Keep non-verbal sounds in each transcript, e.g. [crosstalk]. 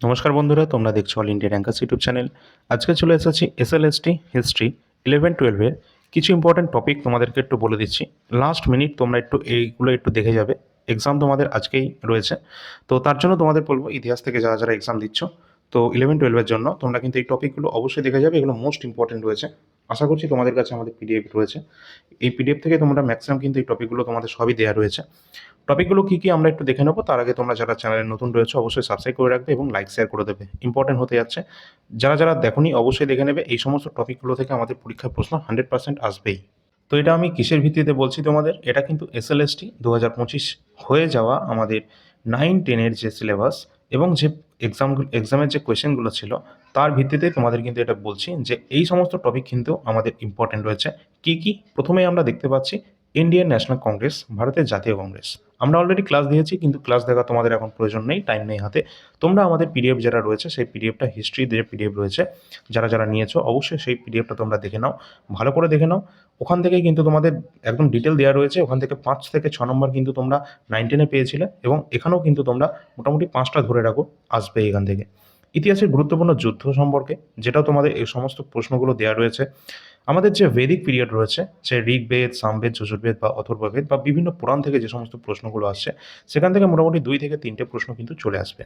নমস্কার বন্ধুরা, তোমরা দেখছ All India Rankers YouTube channel আজকে চলে এসেছি এসএলএসটি হিস্ট্রি ইলেভেন টুয়েলভের কিছু ইম্পর্ট্যান্ট টপিক তোমাদেরকে একটু বলে দিচ্ছি। লাস্ট মিনিট তোমরা একটু এইগুলো একটু দেখে যাবে। এক্সাম তোমাদের আজকেই রয়েছে। তো তার জন্য তোমাদের বলব, ইতিহাস থেকে যারা যারা এক্সাম দিচ্ছ তো ইলেভেন টুয়েলভের জন্য তোমরা কিন্তু এই টপিকগুলো অবশ্যই দেখে যাবে, এগুলো মোস্ট ইম্পর্টেন্ট রয়েছে। আশা করছি তোমাদের কাছে আমাদের পিডিএফ রয়েছে। এই পিডিএফ থেকে তোমরা ম্যাক্সিমাম কিন্তু এই টপিকগুলো তোমাদের সবই দেওয়া রয়েছে। টপিকগুলো কী কী আমরা একটু দেখে নেব, তার আগে তোমরা যারা চ্যানেলে নতুন রয়েছে, অবশ্যই সাবস্ক্রাইব করে রাখবে এবং লাইক শেয়ার করে দেবে। ইম্পর্টেন্ট হতে যাচ্ছে, যারা যারা দেখোনি, অবশ্যই দেখে নেবে, এই সমস্ত টপিকগুলো থেকে আমাদের পরীক্ষার প্রশ্ন হান্ড্রেড পার্সেন্ট আসবেই। তো এটা আমি কিসের ভিত্তিতে বলছি তোমাদের, এটা কিন্তু এসএলএসটি দু হাজার পঁচিশ হয়ে যাওয়া আমাদের নাইন টেনের যে সিলেবাস এবং যে এক্সামগুলো এক্সামের যে কোয়েশ্চেনগুলো ছিল, তার ভিত্তিতে তোমাদের কিন্তু এটা বলছি যে, এই সমস্ত টপিক কিন্তু আমাদের ইম্পর্টেন্ট রয়েছে। কি কি? প্রথমেই আমরা দেখতে পাচ্ছি ইন্ডিয়ান ন্যাশনাল কংগ্রেস ভারতের জাতীয় কংগ্রেস আমরা অলরেডি ক্লাস দিয়েছি, কিন্তু ক্লাস দেখা তোমাদের এখন প্রয়োজন নেই টাইম নেই হাতে। তোমরা আমাদের পিডিএফ যারা রয়েছে, সেই পিডিএফটা হিস্ট্রি যে পিডিএফ রয়েছে। যারা যারা নিয়েছো, অবশ্যই সেই পিডিএফটা তোমরা দেখে নাও, ভালো করে দেখে নাও। ওখান থেকে কিন্তু তোমাদের একদম ডিটেল দেওয়া রয়েছে, ওখান থেকে পাঁচ থেকে ছ নম্বর কিন্তু তোমরা নাইনটিনে পেয়েছিলে, এবং এখানেও কিন্তু তোমরা মোটামুটি পাঁচটা ধরে রাখো, আসবে এখান থেকে। ইতিহাসের গুরুত্বপূর্ণ যুদ্ধ সম্পর্কে, যেটাও তোমাদের এই সমস্ত প্রশ্নগুলো দেওয়া রয়েছে। আমাদের যে বেদিক পিরিয়ড রয়েছে যে ঋগ্বেদ, সামবেদ যজুর্বেদ বা অথর্ববেদ বা বিভিন্ন পুরাণ থেকে যে সমস্ত প্রশ্নগুলো আসছে, সেখান থেকে মোটামুটি দুই থেকে তিনটে প্রশ্ন কিন্তু চলে আসবে।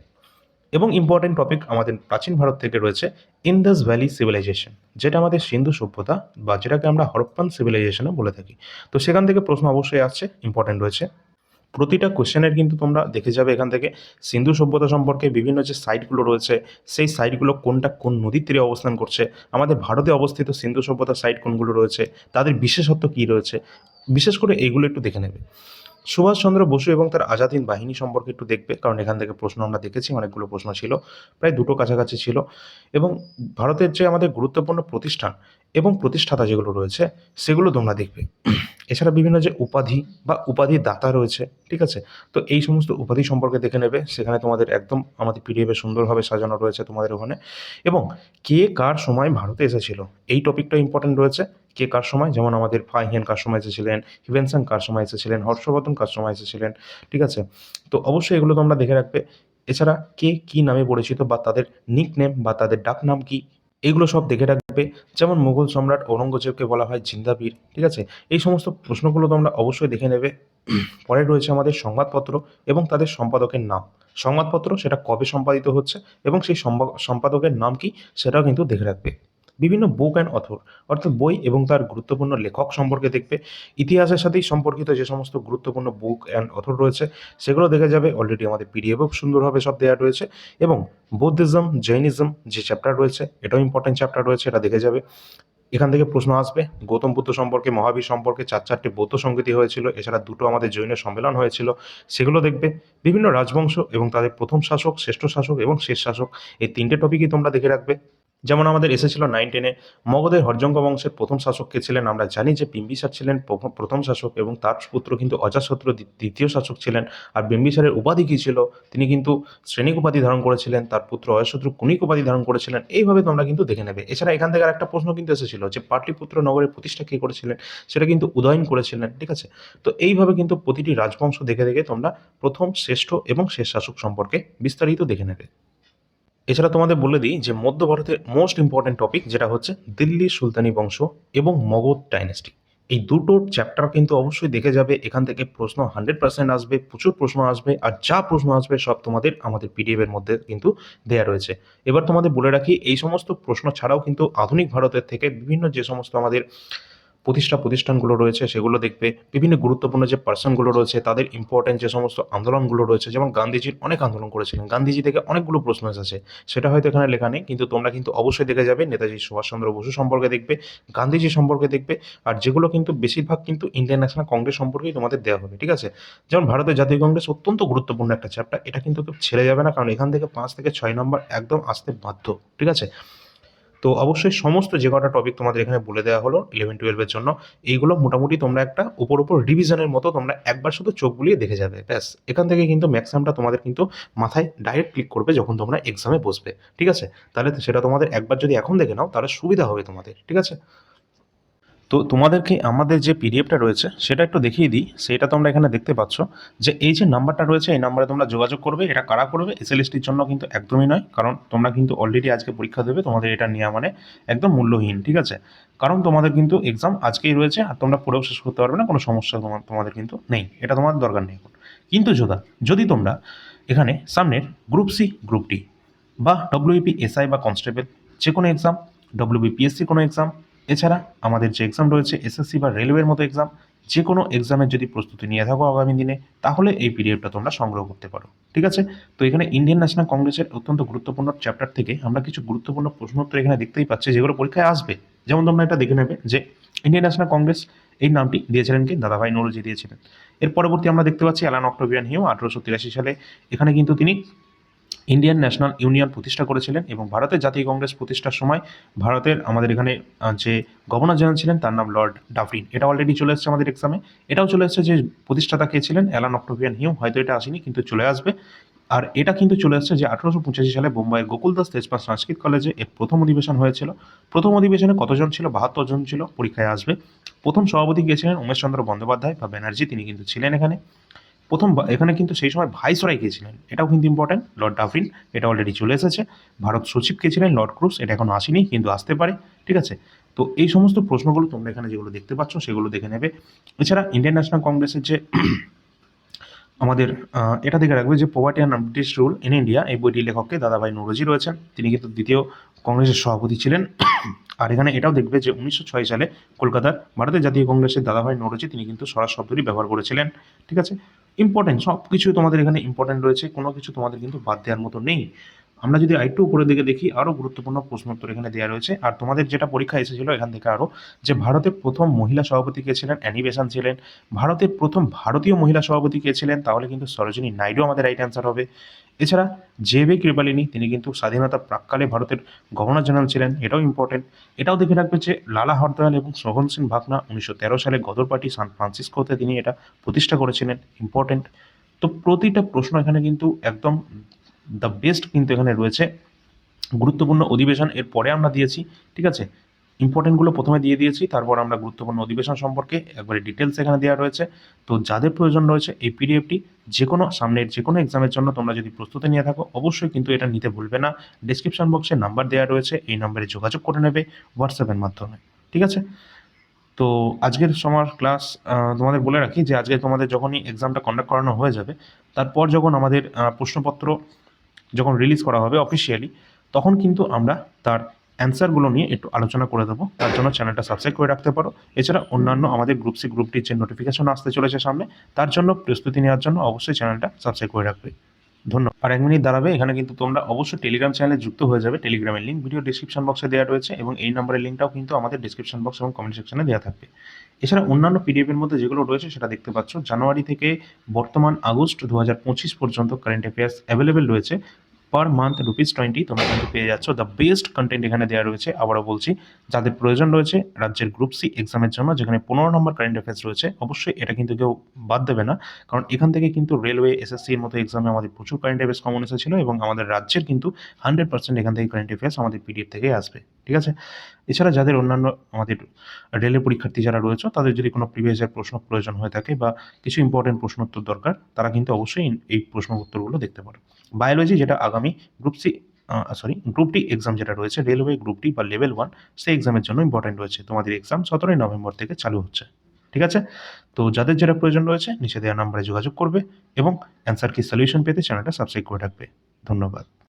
এবং ইম্পর্টেন্ট টপিক আমাদের প্রাচীন ভারত থেকে রয়েছে ইন্দাস ভ্যালি সিভিলাইজেশন যেটা আমাদের সিন্ধু সভ্যতা বা যেটাকে আমরা হরপ্পান সিভিলাইজেশনও বলে থাকি। তো সেখান থেকে প্রশ্ন অবশ্যই আসছে ইম্পর্টেন্ট রয়েছে। প্রতিটা কোশ্চেনের কিন্তু তোমরা দেখে যাবে এখান থেকে। সিন্ধু সভ্যতা সম্পর্কে বিভিন্ন যে সাইটগুলো রয়েছে, সেই সাইটগুলো কোনটা কোন নদীর তীরে অবস্থান করছে, আমাদের ভারতে অবস্থিত সিন্ধু সভ্যতার সাইট কোনগুলো রয়েছে, তাদের বিশেষত্ব কী রয়েছে, বিশেষ করে এইগুলো একটু দেখে নেবে। সুভাষচন্দ্র বসু এবং তার আজাদ হিন্দ বাহিনী সম্পর্কে একটু দেখবে, কারণ এখান থেকে প্রশ্ন আমরা দেখেছি, অনেকগুলো প্রশ্ন ছিল, প্রায় দুটো কাছাকাছি ছিল। এবং ভারতের যে আমাদের গুরুত্বপূর্ণ প্রতিষ্ঠান এবং প্রতিষ্ঠাতা যেগুলো রয়েছে, সেগুলো তোমরা দেখবে। এছাড়া বিভিন্ন যে উপাধি বা উপাধি দাতা রয়েছে, ঠিক আছে? তো এই সমস্ত উপাধি সম্পর্কে দেখে নেবে। সেখানে তোমাদের একদম আমাদের পিডিএফে সুন্দরভাবে সাজানো রয়েছে তোমাদের ওখানে। এবং কে কার সময় ভারতে এসেছিল? এই টপিকটা ইম্পর্টেন্ট রয়েছে। কে কার সময়? যেমন আমাদের ফাইহিয়ান কার সময় এসেছিলেন হিভেনসাং কার সময় এসেছিলেন, হর্ষবর্ধন কার সময় এসেছিলেন, ঠিক আছে? তো অবশ্যই এগুলো তোমরা দেখে রাখবে। এছাড়া কে কী নামে পরিচিত বা তাদের নিক নেম বা তাদের ডাক নাম কি? এইগুলো সব দেখে রাখবে। যেমন মুঘল সম্রাট ঔরঙ্গজেবকে বলা হয় জিন্দাবীর, ঠিক আছে? এই সমস্ত প্রশ্নগুলো তোমরা অবশ্যই দেখে নেবে। পরে রয়েছে আমাদের সংবাদপত্র এবং তাদের সম্পাদকের নাম। সংবাদপত্র সেটা কবে সম্পাদিত হচ্ছে এবং সেই সম্পাদকের নাম কি সেটাও কিন্তু দেখে রাখবে। বিভিন্ন বুক অ্যান্ড অথর অর্থাৎ বই এবং তার গুরুত্বপূর্ণ লেখক সম্পর্কে দেখবে। ইতিহাসের সাথেই সম্পর্কিত যে সমস্ত গুরুত্বপূর্ণ বুক অ্যান্ড অথর রয়েছে, সেগুলো দেখা যাবে। অলরেডি আমাদের পিডিএফও সুন্দরভাবে সব দেওয়া রয়েছে এবং বৌদ্ধিজম জৈনিজম যে চ্যাপ্টার রয়েছে, এটাও ইম্পর্টেন্ট চ্যাপ্টার রয়েছে, এটা দেখে যাবে। এখান থেকে প্রশ্ন আসবে, গৌতম বুদ্ধ সম্পর্কে, মহাবীর সম্পর্কে চার চারটে বৌদ্ধ সংগীতি হয়েছিল, এছাড়া দুটো আমাদের জৈন সম্মেলন হয়েছিল, সেগুলো দেখবে। বিভিন্ন রাজবংশ এবং তাদের প্রথম শাসক, শ্রেষ্ঠ শাসক এবং শেষ শাসক, এই তিনটে টপিকই তোমরা দেখে রাখবে। যেমন আমাদের এসেছিল নাইন টেনে মগধের হরজঙ্গ বংশের প্রথম শাসক কে ছিলেন আমরা জানি যে বিম্বিসার ছিলেন প্রথম- শাসক এবং তার পুত্র কিন্তু অজাশত্র দ্বিতীয় শাসক ছিলেন। আর বিম্বিসারের উপাধি কী ছিল? তিনি কিন্তু শ্রেণিক উপাধি ধারণ করেছিলেন, তার পুত্র অয়শত্রু কুণিক উপাধি ধারণ করেছিলেন। এইভাবে তোমরা কিন্তু দেখে নেবে। এছাড়া এখান থেকে আরেকটা প্রশ্ন কিন্তু এসেছিল যে পাটলিপুত্র নগরের প্রতিষ্ঠা কে করেছিলেন? সেটা কিন্তু উদয়ন করেছিলেন, ঠিক আছে? তো এইভাবে কিন্তু প্রতিটি রাজবংশ দেখে দেখে তোমরা প্রথম, শ্রেষ্ঠ এবং শেষ শাসক সম্পর্কে বিস্তারিত দেখে নেবে। এছাড়া তোমাদের বলে দিই যে মধ্য ভারতের মোস্ট ইম্পর্টেন্ট টপিক যেটা হচ্ছে দিল্লি সুলতানি বংশ এবং মগধ ডাইনেস্টি এই দুটো চ্যাপ্টার কিন্তু অবশ্যই দেখে যাবে, এখান থেকে প্রশ্ন হান্ড্রেড পার্সেন্ট আসবে, প্রচুর প্রশ্ন আসবে, আর যা প্রশ্ন আসবে সব তোমাদের আমাদের পিডিএফ এর মধ্যে কিন্তু দেয়া রয়েছে। এবার তোমাদের বলে রাখি, এই সমস্ত প্রশ্ন ছাড়াও কিন্তু আধুনিক ভারতের থেকে বিভিন্ন যে সমস্ত আমাদের প্রতিষ্ঠা প্রতিষ্ঠানগুলো রয়েছে, সেগুলো দেখবে। বিভিন্ন গুরুত্বপূর্ণ যে পার্সনগুলো রয়েছে, তাদের ইম্পর্টেন্ট যে সমস্ত আন্দোলনগুলো রয়েছে, যেমন গান্ধীজির অনেক আন্দোলন করেছিলেন। গান্ধীজি থেকে অনেকগুলো প্রশ্ন এসেছে, সেটা হয়তো এখানে লেখা নেই, কিন্তু তোমরা কিন্তু অবশ্যই দেখে যাবে। নেতাজি সুভাষচন্দ্র বসু সম্পর্কে দেখবে, গান্ধীজি সম্পর্কে দেখবে, আর যেগুলো কিন্তু বেশিরভাগ কিন্তু ইন্ডিয়ান ন্যাশনাল কংগ্রেস সম্পর্কেই তোমাদের দেওয়া হবে, ঠিক আছে? যেমন ভারতের জাতীয় কংগ্রেস অত্যন্ত গুরুত্বপূর্ণ একটা চ্যাপ্টার এটা কিন্তু ছেড়ে যাবে না, কারণ এখান থেকে পাঁচ থেকে ছয় নম্বর একদম আসতে বাধ্য, ঠিক আছে? তো অবশ্যই সমস্ত যে কটা টপিক তোমাদের এখানে বলে দেওয়া হলো ইলেভেন টুয়েলভের জন্য, এইগুলো মোটামুটি তোমরা একটা উপর উপর রিভিশনের মতো তোমরা একবার শুধু চোখ বুলিয়ে দেখে যাবে, ব্যাস। এখান থেকে কিন্তু ম্যাক্সিমামটা তোমাদের কিন্তু মাথায় ডাইরেক্ট ক্লিক করবে যখন তোমরা এক্সামে বসবে, ঠিক আছে? তাহলে সেটা তোমাদের একবার যদি এখন দেখে নাও, তাহলে সুবিধা হবে তোমাদের, ঠিক আছে? তো তোমাদেরকে আমাদের যে পিডিএফটা রয়েছে, সেটা একটু দেখিয়ে দিই। সেটা তোমরা এখানে দেখতে পাচ্ছ যে এই যে নাম্বারটা রয়েছে, এই নাম্বারে তোমরা যোগাযোগ করবে, এটা কারা করবে এসএলএসটির জন্য কিন্তু একদমই নয়, কারণ তোমরা কিন্তু অলরেডি আজকে পরীক্ষা দেবে, তোমাদের এটা নেওয়া মানে একদম মূল্যহীন, ঠিক আছে? কারণ তোমাদের কিন্তু এক্সাম আজকেই রয়েছে, আর তোমরা পড়েও শেষ করতে পারবে না, কোনো সমস্যা তোমার তোমাদের কিন্তু নেই, এটা তোমার দরকার নেই কিন্তু যোদা যদি তোমরা এখানে সামনের গ্রুপ সি গ্রুপ ডি বা ডব্লিউপি এসআই বা কনস্টেবল যে কোনো এক্সাম ডব্লিউবিপিএসসি কোনো এক্সাম এছাড়া আমাদের যে এক্সাম রয়েছে এসএসসি বা রেলওয়ের মতো এক্সাম যে কোনো এক্সামের যদি প্রস্তুতি নিয়ে থাকো আগামী দিনে, তাহলে এই পিডিএফটা তোমরা সংগ্রহ করতে পারো। ঠিক আছে? তো এখানে ইন্ডিয়ান ন্যাশনাল কংগ্রেসের অত্যন্ত গুরুত্বপূর্ণ চ্যাপ্টার থেকে আমরা কিছু গুরুত্বপূর্ণ প্রশ্নোত্তর এখানে দেখতেই পাচ্ছি, যেগুলো পরীক্ষায় আসবে। যেমন তোমরা এটা দেখে নেবে যে ইন্ডিয়ান ন্যাশনাল কংগ্রেস এই নামটি দিয়েছিলেন কি? দাদাভাই নরজি দিয়েছিলেন। এর পরবর্তী আমরা দেখতে পাচ্ছি অ্যালান অক্টোবিয়ান হিউ আঠারোশো তিরাশি সালে। এখানে কিন্তু তিনি ইন্ডিয়ান ন্যাশনাল ইউনিয়ন প্রতিষ্ঠা করেছিলেন এবং ভারতের জাতীয় কংগ্রেস প্রতিষ্ঠার সময় ভারতের আমাদের এখানে যে গভর্নর জেনারেল ছিলেন তার নাম লর্ড ডাফরিন এটা অলরেডি চলে এসেছে আমাদের এক্সামে এটাও চলে এসেছে যে প্রতিষ্ঠাতা কে ছিলেন? অ্যালান অক্টোভিয়ান হিউ হয়তো এটা আসেনি, কিন্তু চলে আসবে। আর এটা কিন্তু চলে আসছে যে আঠারোশো পঁচাশি সালে বোম্বাইয়ের গোকুলদাস তেজপাল সংস্কৃত কলেজে এর প্রথম অধিবেশন হয়েছিল। প্রথম অধিবেশনে কতজন ছিল? বাহাত্তর জন ছিল। পরীক্ষায় আসবে। প্রথম সভাপতি গিয়েছিলেন উমেশচন্দ্র বন্দ্যোপাধ্যায় বা ব্যানার্জি, তিনি কিন্তু ছিলেন এখানে। প্রথম এখানে কিন্তু সেই সময় ভাইসরয় কে এটাও কিন্তু ইম্পর্টেন্ট লর্ড ডাফরিন এটা অলরেডি চলে এসেছে। ভারত সচিব কে ছিলেন? লর্ড ক্রুজ এটা এখনও আসেনি, কিন্তু আসতে পারে, ঠিক আছে? তো এই সমস্ত প্রশ্নগুলো তোমরা এখানে যেগুলো দেখতে পাচ্ছ, সেগুলো দেখে নেবে। এছাড়া ইন্ডিয়ান ন্যাশনাল কংগ্রেসের যে [clears throat] আমাদের এটা দেখে রাখবে যে poverty and British rule in India এই বইটির লেখককে দাদাভাই নৌরজি রয়েছেন। তিনি কিন্তু দ্বিতীয় কংগ্রেসের সভাপতি ছিলেন। [clears throat] আর এখানে এটাও দেখবে যে উনিশশো ছয় সালে কলকাতার ভারতের জাতীয় কংগ্রেসের দাদাভাই নৌরজি তিনি কিন্তু স্বরাজ শব্দটি ব্যবহার করেছিলেন, ঠিক আছে? ইম্পর্টেন্ট সব কিছু তোমাদের এখানে ইম্পর্টেন্ট রয়েছে, কোনো কিছু তোমাদের কিন্তু বাদ দেওয়ার মতো নেই। আমরা যদি আরেকটু উপরে দিকে দেখি আরও গুরুত্বপূর্ণ প্রশ্নোত্তর এখানে দেওয়া রয়েছে। আর তোমাদের যেটা পরীক্ষা এসেছিল এখান থেকে আরও যে ভারতের প্রথম মহিলা সভাপতি কে ছিলেন? অ্যানি বেসান্ট ছিলেন। ভারতের প্রথম ভারতীয় মহিলা সভাপতি কে ছিলেন? তাহলে কিন্তু সরোজিনী নাইডু আমাদের রাইট অ্যান্সার হবে। এছাড়া জেবে কৃপালিনী, তিনি কিন্তু স্বাধীনতা প্রাককালে ভারতের গভর্নর জেনারেল ছিলেন, এটাও ইম্পর্টেন্ট এটাও দেখে রাখবে যে লালা হরদয়াল এবং শোভন সিং ভাকনা উনিশশো তেরো সালে গদর পার্টি সান ফ্রান্সিসকোতে তিনি এটা প্রতিষ্ঠা করেছিলেন। ইম্পর্টেন্ট তো প্রতিটা প্রশ্ন এখানে কিন্তু একদম দ্য বেস্ট কিন্তু এখানে রয়েছে। গুরুত্বপূর্ণ অধিবেশন এর পরে আমরা দিয়েছি, ঠিক আছে? ইম্পর্টেন্টগুলো প্রথমে দিয়ে দিয়েছি, তারপর আমরা গুরুত্বপূর্ণ অধিবেশন সম্পর্কে একবারে ডিটেলস এখানে দেওয়া রয়েছে। তো যাদের প্রয়োজন রয়েছে এই পিডিএফটি যে কোনো সামনের যে কোনো এক্সামের জন্য তোমরা যদি প্রস্তুতি নিয়ে থাকো, অবশ্যই কিন্তু এটা নিতে ভুলবে না। ডিসক্রিপশন বক্সে নাম্বার দেওয়া রয়েছে, এই নাম্বারে যোগাযোগ করে নেবে হোয়াটসঅ্যাপের মাধ্যমে, ঠিক আছে? তো আজকের সময় ক্লাস তোমাদের বলে রাখি যে আজকে তোমাদের যখনই এক্সামটা কন্ডাক্ট করানো হয়ে যাবে, তারপর যখন আমাদের প্রশ্নপত্র যখন রিলিজ করা হবে অফিসিয়ালি তখন কিন্তু আমরা তার অ্যান্সারগুলো নিয়ে একটু আলোচনা করে দেবো। তার জন্য চ্যানেলটা সাবস্ক্রাইব করে রাখতে পারো। এছাড়া অন্যান্য আমাদের গ্রুপ সি গ্রুপটির যে নোটিফিকেশন আসতে চলেছে সামনে। তার জন্য প্রস্তুতি নেওয়ার জন্য অবশ্যই চ্যানেলটা সাবস্ক্রাইব করে রাখবে। ধন্যবাদ। আর এক মিনিট দাঁড়াবে, এখানে কিন্তু তোমরা অবশ্যই টেলিগ্রাম চ্যানেলে যুক্ত হয়ে যাবে। টেলিগ্রামের লিঙ্ক ভিডিও ডিসক্রিপশন বক্সে দেওয়া রয়েছে এবং এই নাম্বারের লিঙ্কটাও কিন্তু আমাদের ডিসক্রিপশন বক্স এবং কমেন্ট সেকশনে দেওয়া থাকবে। এছাড়া অন্যান্য পিডিএফের মধ্যে যেগুলো রয়েছে সেটা দেখতে পাচ্ছ। জানুয়ারি থেকে বর্তমান আগস্ট দু হাজার পঁচিশ পর্যন্ত কারেন্ট অ্যাফেয়ার্স অ্যাভেলেবেল রয়েছে। পার মান্থ রুপিস টোয়েন্টি তোমরা কিন্তু পেয়ে যাচ্ছ। দ্য বেস্ট কন্টেন্ট এখানে দেওয়া রয়েছে, আবারও বলছি, যাদের প্রয়োজন রয়েছে রাজ্যের গ্রুপ সি এক্সামের জন্য, যেখানে পনেরো নম্বর কারেন্ট অ্যাফেয়ার্স রয়েছে, অবশ্যই এটা কিন্তু কেউ বাদ দেবে না, কারণ এখান থেকে কিন্তু রেলওয়ে এসএসসির মতো এক্সামে আমাদের প্রচুর কারেন্ট অ্যাফেয়ার্স কমন এসেছিল এবং আমাদের রাজ্যের কিন্তু হান্ড্রেড পার্সেন্ট এখান থেকে কারেন্ট অ্যাফেয়ার্স আমাদের পিডিএফ থেকে আসবে। ঠিক আছে? এছাড়া যাদের অন্যান্য আমাদের রেলের পরীক্ষার্থী যারা রয়েছে, তাদের যদি কোনো প্রিভিয়াসের প্রশ্ন প্রয়োজন হয়ে থাকে বা কিছু ইম্পর্টেন্ট প্রশ্ন উত্তর দরকার, তারা কিন্তু অবশ্যই এই প্রশ্ন উত্তরগুলো দেখতে পারে। বায়োলজি যেটা আগামী group C sorry group D exam যেটা রয়েছে রেলওয়ে গ্রুপ ডি বা লেভেল ওয়ান সেই এক্সামের জন্য ইম্পর্টেন্ট রয়েছে। তোমাদের এক্সাম সতেরোই নভেম্বর থেকে চালু হচ্ছে। ঠিক আছে? তো যাদের যেটা প্রয়োজন রয়েছে, নিচে দেওয়া নাম্বারে যোগাযোগ করবে এবং অ্যান্সার কি সলিউশন পেতে চ্যানেলটা সাবস্ক্রাইব করে রাখবে। ধন্যবাদ।